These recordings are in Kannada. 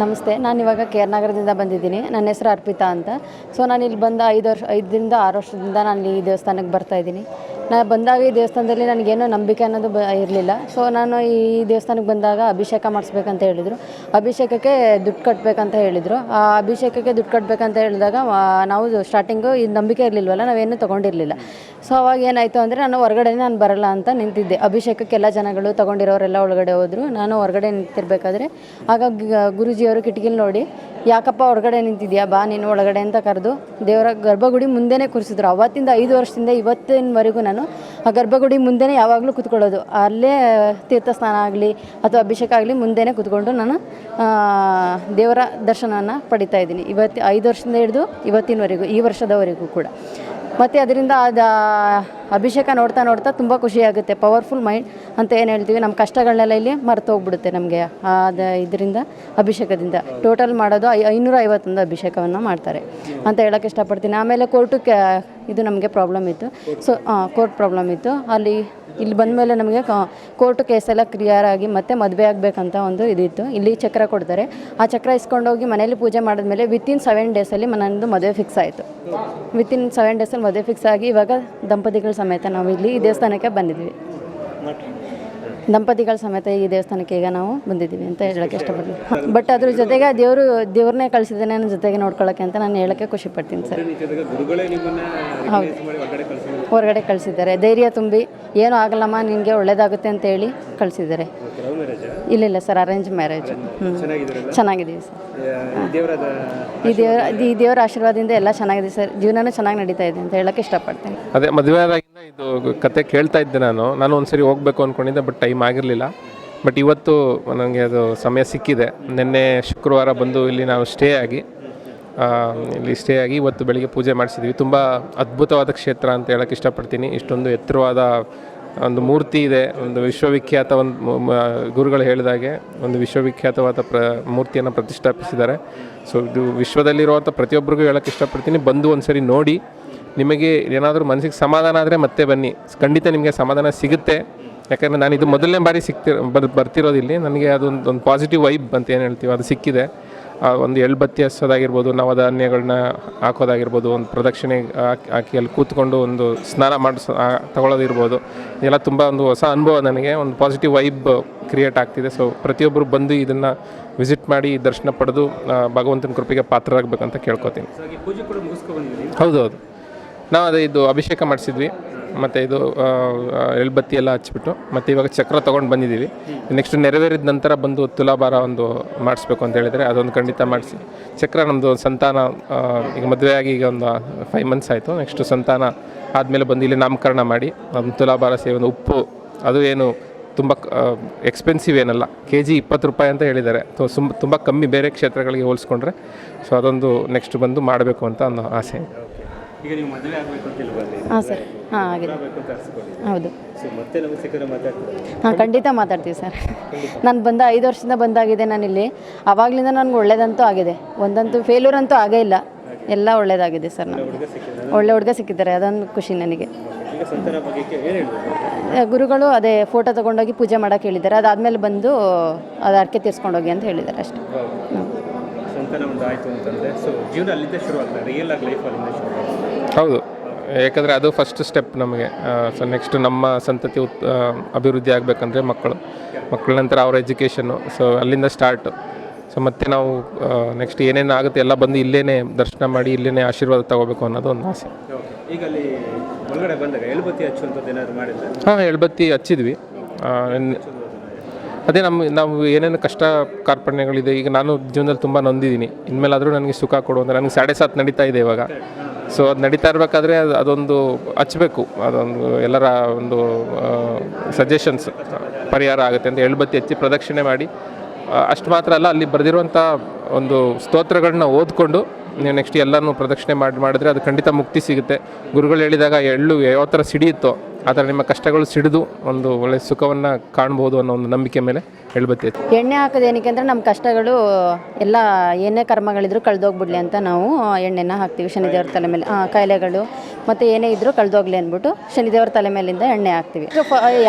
ನಮಸ್ತೆ, ನಾನು ಇವಾಗ ಕೆ ಆರ್ ನಗರದಿಂದ ಬಂದಿದ್ದೀನಿ. ನನ್ನ ಹೆಸರು ಅರ್ಪಿತಾ ಅಂತ. ಸೊ ನಾನು ಇಲ್ಲಿ ಬಂದ ಐದು ವರ್ಷ, ಐದರಿಂದ ಆರು ವರ್ಷದಿಂದ ನಾನು ಈ ದೇವಸ್ಥಾನಕ್ಕೆ ಬರ್ತಾ ಇದ್ದೀನಿ. ನಾನು ಬಂದಾಗ ಈ ದೇವಸ್ಥಾನದಲ್ಲಿ ನನಗೇನೋ ನಂಬಿಕೆ ಅನ್ನೋದು ಬ ಇರಲಿಲ್ಲ. ಸೊ ನಾನು ಈ ದೇವಸ್ಥಾನಕ್ಕೆ ಬಂದಾಗ ಅಭಿಷೇಕ ಮಾಡಿಸ್ಬೇಕಂತ ಹೇಳಿದರು. ಅಭಿಷೇಕಕ್ಕೆ ದುಡ್ಡು ಕಟ್ಟಬೇಕಂತ ಹೇಳಿದರು. ಆ ಅಭಿಷೇಕಕ್ಕೆ ದುಡ್ಡು ಕಟ್ಟಬೇಕಂತ ಹೇಳಿದಾಗ ನಾವು ಸ್ಟಾರ್ಟಿಂಗು ಇದು ನಂಬಿಕೆ ಇರಲಿಲ್ವಲ್ಲ, ನಾವೇನು ತೊಗೊಂಡಿರಲಿಲ್ಲ. ಸೊ ಅವಾಗ ಏನಾಯಿತು ಅಂದರೆ ನಾನು ಹೊರಗಡೆ ನಾನು ಬರಲ್ಲ ಅಂತ ನಿಂತಿದ್ದೆ. ಅಭಿಷೇಕಕ್ಕೆಲ್ಲ ಜನಗಳು ತೊಗೊಂಡಿರೋರೆಲ್ಲ ಒಳಗಡೆ ಹೋದರು. ನಾನು ಹೊರಗಡೆ ನಿಂತಿರಬೇಕಾದ್ರೆ, ಆಗ ಗುರೂಜಿಯವರು ಕಿಟಕಿಲಿ ನೋಡಿ ಯಾಕಪ್ಪ ಹೊರಗಡೆ ನಿಂತಿದ್ಯಾ? ಬಾ, ನೀನು ಒಳಗಡೆ ಅಂತ ಕರೆದು ದೇವರ ಗರ್ಭಗುಡಿ ಮುಂದೆನೇ ಕೂರಿಸಿದ್ರು. ಅವತ್ತಿಂದ ಐದು ವರ್ಷದಿಂದ ಇವತ್ತಿನವರೆಗೂ ನಾನು ಆ ಗರ್ಭಗುಡಿ ಮುಂದೆನೇ ಯಾವಾಗಲೂ ಕೂತ್ಕೊಳ್ಳೋದು. ಅಲ್ಲೇ ತೀರ್ಥ ಸ್ನಾನ ಆಗಲಿ ಅಥವಾ ಅಭಿಷೇಕ ಆಗಲಿ ಮುಂದೆನೇ ಕೂತ್ಕೊಂಡು ನಾನು ದೇವರ ದರ್ಶನವನ್ನು ಪಡಿತಾ ಇದ್ದೀನಿ. ಇವತ್ತು ಐದು ವರ್ಷದಿಂದ ಹಿಡಿದು ಇವತ್ತಿನವರೆಗೂ, ಈ ವರ್ಷದವರೆಗೂ ಕೂಡ. ಮತ್ತು ಅದರಿಂದ ಅದು ಅಭಿಷೇಕ ನೋಡ್ತಾ ನೋಡ್ತಾ ತುಂಬ ಖುಷಿಯಾಗುತ್ತೆ ಪವರ್ಫುಲ್ ಮೈಂಡ್ ಅಂತ ಏನು ಹೇಳ್ತೀವಿ ನಮ್ಮ ಕಷ್ಟಗಳನ್ನೆಲ್ಲ ಇಲ್ಲಿ ಮರೆತು ಹೋಗ್ಬಿಡುತ್ತೆ ನಮಗೆ. ಅದ ಇದರಿಂದ, ಅಭಿಷೇಕದಿಂದ. ಟೋಟಲ್ ಮಾಡೋದು ಐ ಐನೂರ ಐವತ್ತೊಂದು ಅಭಿಷೇಕವನ್ನು ಮಾಡ್ತಾರೆ. ಅಂತ ಹೇಳೋಕ್ಕೆ ಇಷ್ಟಪಡ್ತೀನಿ. ಆಮೇಲೆ ಕೋರ್ಟು ಇದು ನಮಗೆ ಪ್ರಾಬ್ಲಮ್ ಇತ್ತು. ಸೊ ಕೋರ್ಟ್ ಪ್ರಾಬ್ಲಮ್ ಇತ್ತು. ಅಲ್ಲಿ, ಇಲ್ಲಿ ಬಂದ ಮೇಲೆ ನಮಗೆ ಕೋರ್ಟ್ ಕೇಸೆಲ್ಲ ಕ್ಲಿಯರ್ ಆಗಿ ಮತ್ತೆ ಮದುವೆ ಆಗಬೇಕಂತ ಒಂದು ಇದಿತ್ತು. ಇಲ್ಲಿ ಚಕ್ರ ಕೊಡ್ತಾರೆ. ಆ ಚಕ್ರ ಇಸ್ಕೊಂಡೋಗಿ ಮನೇಲಿ ಪೂಜೆ ಮಾಡಿದ್ಮೇಲೆ ವಿತಿನ್ ಸೆವೆನ್ ಡೇಸಲ್ಲಿ ನನ್ನದು ಮದುವೆ ಫಿಕ್ಸ್ ಆಯಿತು. ವಿತಿನ್ ಸೆವೆನ್ ಡೇಸಲ್ಲಿ ಮದುವೆ ಫಿಕ್ಸ್ ಆಗಿ ಇವಾಗ ದಂಪತಿಗಳ ಸಮೇತ ನಾವು ಇಲ್ಲಿ ಈ ದೇವಸ್ಥಾನಕ್ಕೆ ಬಂದಿದ್ವಿ. ದಂಪತಿಗಳ ಸಮೇತ ಈ ದೇವಸ್ಥಾನಕ್ಕೆ ಈಗ ನಾವು ಬಂದಿದ್ದೀವಿ ಅಂತ ಹೇಳಕ್ಕೆ ಇಷ್ಟಪಡ್ತೀನಿ. ಬಟ್ ಅದ್ರ ಜೊತೆಗೆ ದೇವರು ದೇವ್ರನ್ನೇ ಕಳಿಸಿದ್ದೇನೆ ನನ್ನ ಜೊತೆಗೆ ನೋಡ್ಕೊಳ್ಳೋಕೆ ಅಂತ ನಾನು ಹೇಳೋಕ್ಕೆ ಖುಷಿ ಪಡ್ತೀನಿ ಸರ್. ಹೌದು. ಹೊರಗಡೆ ಕಳಿಸಿದ್ದಾರೆ. ಧೈರ್ಯ ತುಂಬಿ, ಏನೂ ಆಗಲ್ಲಮ್ಮ, ನಿನಗೆ ಒಳ್ಳೇದಾಗುತ್ತೆ ಅಂತ ಹೇಳಿ ಕಳಿಸಿದ್ದಾರೆ. ಇಲ್ಲ ಇಲ್ಲ ಸರ್ ಅರೇಂಜ್ ಮ್ಯಾರೇಜ್ ಚೆನ್ನಾಗಿದೆ ಚೆನ್ನಾಗಿದ್ದೀವಿ ಸರ್. ಈ ದೇವರ ಈ ದೇವರ ಆಶೀರ್ವಾದದಿಂದ ಎಲ್ಲ ಚೆನ್ನಾಗಿದೆ ಸರ್. ಜೀವನನೂ ಚೆನ್ನಾಗಿ ನಡೀತಾ ಇದೆ ಅಂತ ಹೇಳಕ್ಕೆ ಇಷ್ಟಪಡ್ತೀನಿ. ಅದೇ, ಮದುವೆ ಇದು ಕತೆ ಕೇಳ್ತಾ ಇದ್ದೆ ನಾನು. ನಾನು ಒಂದ್ಸರಿ ಹೋಗ್ಬೇಕು ಅಂದ್ಕೊಂಡಿದ್ದೆ ಬಟ್ ಟೈಮ್ ಆಗಿರಲಿಲ್ಲ. ಬಟ್ ಇವತ್ತು ನನಗೆ ಅದು ಸಮಯ ಸಿಕ್ಕಿದೆ. ನಿನ್ನೆ ಶುಕ್ರವಾರ ಬಂದು ಇಲ್ಲಿ ನಾವು ಸ್ಟೇ ಆಗಿ ಇಲ್ಲಿ ಸ್ಟೇ ಆಗಿ ಇವತ್ತು ಬೆಳಿಗ್ಗೆ ಪೂಜೆ ಮಾಡಿಸಿದ್ವಿ. ತುಂಬ ಅದ್ಭುತವಾದ ಕ್ಷೇತ್ರ ಅಂತ ಹೇಳಕ್ಕೆ ಇಷ್ಟಪಡ್ತೀನಿ. ಇಷ್ಟೊಂದು ಎತ್ತರವಾದ ಒಂದು ಮೂರ್ತಿ ಇದೆ, ಒಂದು ವಿಶ್ವವಿಖ್ಯಾತ ಒಂದು ಗುರುಗಳು ಹೇಳಿದಾಗೆ ಒಂದು ವಿಶ್ವವಿಖ್ಯಾತವಾದ ಪ್ರ, ಮೂರ್ತಿಯನ್ನು ಪ್ರತಿಷ್ಠಾಪಿಸಿದ್ದಾರೆ. ಸೊ ಇದು ವಿಶ್ವದಲ್ಲಿರುವಂಥ ಪ್ರತಿಯೊಬ್ಬರಿಗೂ ಹೇಳೋಕ್ಕೆ ಇಷ್ಟಪಡ್ತೀನಿ. ಬಂದು ಒಂದ್ಸರಿ ನೋಡಿ. ನಿಮಗೆ ಏನಾದರೂ ಮನಸ್ಸಿಗೆ ಸಮಾಧಾನ ಆದರೆ ಮತ್ತೆ ಬನ್ನಿ. ಖಂಡಿತ ನಿಮಗೆ ಸಮಾಧಾನ ಸಿಗುತ್ತೆ. ಯಾಕಂದರೆ ನಾನು ಇದು ಮೊದಲನೇ ಬಾರಿ ಸಿಕ್ತಿರೋ, ಬರ್ ಬರ್ತಿರೋದಿಲ್ಲಿ ನನಗೆ ಅದೊಂದು, ಒಂದು ಪಾಸಿಟಿವ್ ವೈಬ್ ಅಂತ ಏನು ಹೇಳ್ತೀವಿ, ಅದು ಸಿಕ್ಕಿದೆ. ಆ ಒಂದು ಎಳ್ಬತ್ತಿ ಹಸೋದಾಗಿರ್ಬೋದು ನವಧಾನ್ಯಗಳನ್ನ ಹಾಕೋದಾಗಿರ್ಬೋದು ಒಂದು ಪ್ರದಕ್ಷಿಣೆ ಹಾಕಿ ಹಾಕಿ ಅಲ್ಲಿ ಕೂತ್ಕೊಂಡು ಒಂದು ಸ್ನಾನ ಮಾಡಿಸ್ ತಗೊಳ್ಳೋದಿರ್ಬೋದು ಇದೆಲ್ಲ ತುಂಬ ಒಂದು ಹೊಸ ಅನುಭವ ನನಗೆ ಒಂದು ಪಾಸಿಟಿವ್ ವೈಬ್ ಕ್ರಿಯೇಟ್ ಆಗ್ತಿದೆ. ಸೊ ಪ್ರತಿಯೊಬ್ಬರು ಬಂದು ಇದನ್ನು ವಿಸಿಟ್ ಮಾಡಿ ದರ್ಶನ ಪಡೆದು ಭಗವಂತನ ಕೃಪೆಗೆ ಪಾತ್ರರಾಗಬೇಕಂತ ಕೇಳ್ಕೊತೀನಿ. ಹೌದು ಹೌದು ನಾವು ಅದೇ ಇದು ಅಭಿಷೇಕ ಮಾಡಿಸಿದ್ವಿ. ಮತ್ತು ಇದು ಎಳ್ಬತ್ತಿ ಎಲ್ಲ ಹಚ್ಬಿಟ್ಟು, ಮತ್ತು ಇವಾಗ ಚಕ್ರ ತೊಗೊಂಡು ಬಂದಿದ್ದೀವಿ. ನೆಕ್ಸ್ಟ್ ನೆರವೇರಿದ ನಂತರ ಬಂದು ತುಲಾಭಾರ ಒಂದು ಮಾಡಿಸ್ಬೇಕು ಅಂತ ಹೇಳಿದರೆ, ಅದೊಂದು ಖಂಡಿತ ಮಾಡಿಸಿ. ಚಕ್ರ ನಮ್ಮದು ಸಂತಾನ ಈಗ ಮದುವೆಯಾಗಿ ಈಗ ಒಂದು ಫೈವ್ ಮಂತ್ಸ್ ಆಯಿತು. ನೆಕ್ಸ್ಟ್ ಸಂತಾನ ಆದಮೇಲೆ ಬಂದು ಇಲ್ಲಿ ನಾಮಕರಣ ಮಾಡಿ ನಮ್ಮ ತುಲಾಭಾರ ಒಂದು ಉಪ್ಪು, ಅದು ಏನು ತುಂಬ ಎಕ್ಸ್ಪೆನ್ಸಿವ್ ಏನಲ್ಲ ಕೆ ಜಿ ಇಪ್ಪತ್ತು ರೂಪಾಯಿ ಅಂತ ಹೇಳಿದ್ದಾರೆ. ಸುಮ್, ತುಂಬ ಕಮ್ಮಿ ಬೇರೆ ಕ್ಷೇತ್ರಗಳಿಗೆ ಹೋಲಿಸ್ಕೊಂಡ್ರೆ, ಸೊ ಅದೊಂದು ನೆಕ್ಸ್ಟ್ ಬಂದು ಮಾಡಬೇಕು ಅಂತ ಒಂದು ಆಸೆ. ಈಗ ನೀವು ಮದುವೆ ಆಗಬೇಕು ಅಂತ ಇಲ್ವಾ ಅಲ್ಲಿ ಹಾಂ ಸರ್. ಹಾಂ ಆಗಿದೆ. ಆಗಬೇಕು ಅಂತ ಅರ್ಸ್ಕೊಂಡಿದ್ದೀವಿ ಹೌದು. ಸೊ ಮತ್ತೆ ನಮಗೆ ಸಿಕ್ಕರೆ ಮಾತಾಡ್ತೀವಿ ಹಾಂ ಖಂಡಿತ ಮಾತಾಡ್ತೀವಿ ಸರ್. ನಾನು ಬಂದ ಐದು ವರ್ಷದಿಂದ ಬಂದಾಗಿದೆ ನಾನಿಲ್ಲಿ ಆವಾಗಲಿಂದ ನನಗೆ ಒಳ್ಳೇದಂತೂ ಆಗಿದೆ. ಒಂದಂತೂ ಫೇಲ್ಯೂರ್ ಅಂತೂ ಆಗೇ ಇಲ್ಲ. ಎಲ್ಲ ಒಳ್ಳೇದಾಗಿದೆ ಸರ್ ನನಗೆ ಹುಡುಗ ಒಳ್ಳೆ ಹುಡುಗ ಸಿಕ್ಕಿದ್ದಾರೆ ಅದೊಂದು ಖುಷಿ ನನಗೆ. ಈಗ ಸಂತಾನ ಬಗ್ಗೆಕ್ಕೆ ಏನು ಹೇಳ್ಬೋದು ಗುರುಗಳು ಅದೇ ಫೋಟೋ ತಗೊಂಡೋಗಿ ಪೂಜೆ ಮಾಡೋಕೆ ಹೇಳಿದ್ದಾರೆ. ಅದಾದಮೇಲೆ ಬಂದು ಅದು ಅರ್ಕೆ ತೀರ್ಸ್ಕೊಂಡೋಗಿ ಅಂತ ಹೇಳಿದ್ದಾರೆ ಅಷ್ಟೇ. ಸಂತಾನ ಒಂದು ಆಯಿತು ಅಂತಂದರೆ ಸೊ ಜೀವನ ಅಲ್ಲಿಂದ ಶುರು ಆಗ್ತದೆ ರಿಯಲ್ ಆಗಿ ಲೈಫ್ ಅಲ್ಲಿಂದ ಶುರು ಆಗ್ತದೆ ಹೌದು. ಯಾಕಂದರೆ ಅದು ಫಸ್ಟ್ ಸ್ಟೆಪ್ ನಮಗೆ. ಸೊ ನೆಕ್ಸ್ಟ್ ನಮ್ಮ ಸಂತತಿ ಉತ್ ಅಭಿವೃದ್ಧಿ ಆಗಬೇಕಂದ್ರೆ ಮಕ್ಕಳು. ಮಕ್ಕಳ ನಂತರ ಅವ್ರ ಎಜುಕೇಷನ್ನು ಸೊ ಅಲ್ಲಿಂದ ಸ್ಟಾರ್ಟು ಸೊ ಮತ್ತೆ ನಾವು ನೆಕ್ಸ್ಟ್ ಏನೇನು ಆಗುತ್ತೆ ಎಲ್ಲ ಬಂದು ಇಲ್ಲೇ ದರ್ಶನ ಮಾಡಿ ಇಲ್ಲೇ ಆಶೀರ್ವಾದ ತಗೋಬೇಕು ಅನ್ನೋದು ಒಂದು ಆಸೆ. ಈಗ ಅಲ್ಲಿ ಒಳಗಡೆ ಬಂದಾಗ ಎಳ್ಬತ್ತಿ ಹಚ್ಚುವಂಥದ್ದು ಏನಾದರೂ ಮಾಡಿದ್ರೆ? ಹಾಂ ಎಳ್ಬತ್ತಿ ಹಚ್ಚಿದ್ವಿ. ಅದೇ ನಮ್ಮ ನಾವು ಏನೇನು ಕಷ್ಟ ಕಾರ್ಪಣ್ಯಗಳಿದೆ ಈಗ ನಾನು ಜೀವನದಲ್ಲಿ ತುಂಬ ನೊಂದಿದ್ದೀನಿ. ಇನ್ಮೇಲಾದರೂ ನನಗೆ ಸುಖ ಕೊಡು ಅಂದರೆ ನನಗೆ ಸಾಡೆ ಸಾತ್ ನಡೀತಾ ಇದೆ ಇವಾಗ. ಸೊ ಅದು ನಡೀತಾ ಇರಬೇಕಾದ್ರೆ ಅದೊಂದು ಹಚ್ಚಬೇಕು ಅದೊಂದು ಎಲ್ಲರ ಒಂದು ಸಜೆಷನ್ಸ್ ಪರಿಹಾರ ಆಗುತ್ತೆ ಅಂತ ಎಳ್ಬತ್ತಿ ಹಚ್ಚಿ ಪ್ರದಕ್ಷಿಣೆ ಮಾಡಿ. ಅಷ್ಟು ಮಾತ್ರ ಅಲ್ಲ, ಅಲ್ಲಿ ಬರೆದಿರುವಂಥ ಒಂದು ಸ್ತೋತ್ರಗಳನ್ನ ಓದ್ಕೊಂಡು ನೀವು ನೆಕ್ಸ್ಟ್ ಎಲ್ಲನೂ ಪ್ರದಕ್ಷಿಣೆ ಮಾಡಿ, ಮಾಡಿದ್ರೆ ಅದು ಖಂಡಿತ ಮುಕ್ತಿ ಸಿಗುತ್ತೆ. ಗುರುಗಳು ಹೇಳಿದಾಗ ಎಳ್ಳು ಯಾವ ಥರ ಸಿಡಿಯುತ್ತೋ, ಆ ಥರ ನಿಮ್ಮ ಕಷ್ಟಗಳು ಸಿಡಿದು ಒಂದು ಒಳ್ಳೆಯ ಸುಖವನ್ನು ಕಾಣ್ಬೋದು ಅನ್ನೋ ಒಂದು ನಂಬಿಕೆ ಮೇಲೆ. ಹೇಳ್ಬತ್ತೈತೆ ಎಣ್ಣೆ ಹಾಕೋದು ಏನಕ್ಕೆ ಅಂದರೆ ನಮ್ಮ ಕಷ್ಟಗಳು ಎಲ್ಲ ಏನೇ ಕರ್ಮಗಳಿದ್ರು ಕಳೆದೋಗ್ಬಿಡ್ಲಿ ಅಂತ ನಾವು ಎಣ್ಣೆನ ಹಾಕ್ತೀವಿ ಶನಿದೇವ್ರ ತಲೆ ಮೇಲೆ. ಕಾಯಿಲೆಗಳು ಮತ್ತು ಏನೇ ಇದ್ದರೂ ಕಳೆದೋಗ್ಲಿ ಅಂದ್ಬಿಟ್ಟು ಶನಿದೇವ್ರ ತಲೆ ಮೇಲಿಂದ ಎಣ್ಣೆ ಹಾಕ್ತೀವಿ.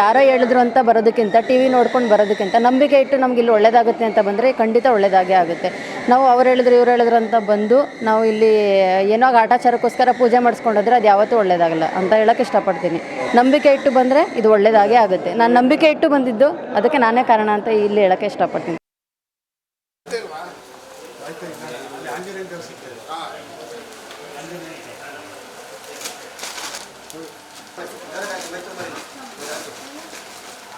ಯಾರೋ ಹೇಳಿದ್ರು ಅಂತ ಬರೋದಕ್ಕಿಂತ, ಟಿ ವಿ ನೋಡ್ಕೊಂಡು ಬರೋದಕ್ಕಿಂತ ನಂಬಿಕೆ ಇಟ್ಟು ನಮ್ಗೆ ಇಲ್ಲಿ ಒಳ್ಳೇದಾಗುತ್ತೆ ಅಂತ ಬಂದರೆ ಖಂಡಿತ ಒಳ್ಳೇದಾಗೇ ಆಗುತ್ತೆ. ನಾವು ಅವ್ರು ಹೇಳಿದ್ರು, ಇವ್ರು ಹೇಳಿದ್ರು ಅಂತ ಬಂದು ನಾವು ಇಲ್ಲಿ ಏನೋ ಆಟಾಚಾರಕ್ಕೋಸ್ಕರ ಪೂಜೆ ಮಾಡಿಸ್ಕೊಂಡೋದ್ರೆ ಅದು ಯಾವತ್ತೂ ಒಳ್ಳೇದಾಗಲ್ಲ ಅಂತ ಹೇಳೋಕ್ಕೆ ಇಷ್ಟಪಡ್ತೀನಿ. ನಂಬಿಕೆ ಇಟ್ಟು ಬಂದರೆ ಇದು ಒಳ್ಳೇದಾಗೇ ಆಗುತ್ತೆ. ನಾನು ನಂಬಿಕೆ ಇಟ್ಟು ಬಂದಿದ್ದು ಅದಕ್ಕೆ ನಾನೇ ಕಾರಣ ಅಂತ ಇಲ್ಲಿ ಹೇಳೋಕ್ಕೆ ಇಷ್ಟಪಡ್ತೀನಿ.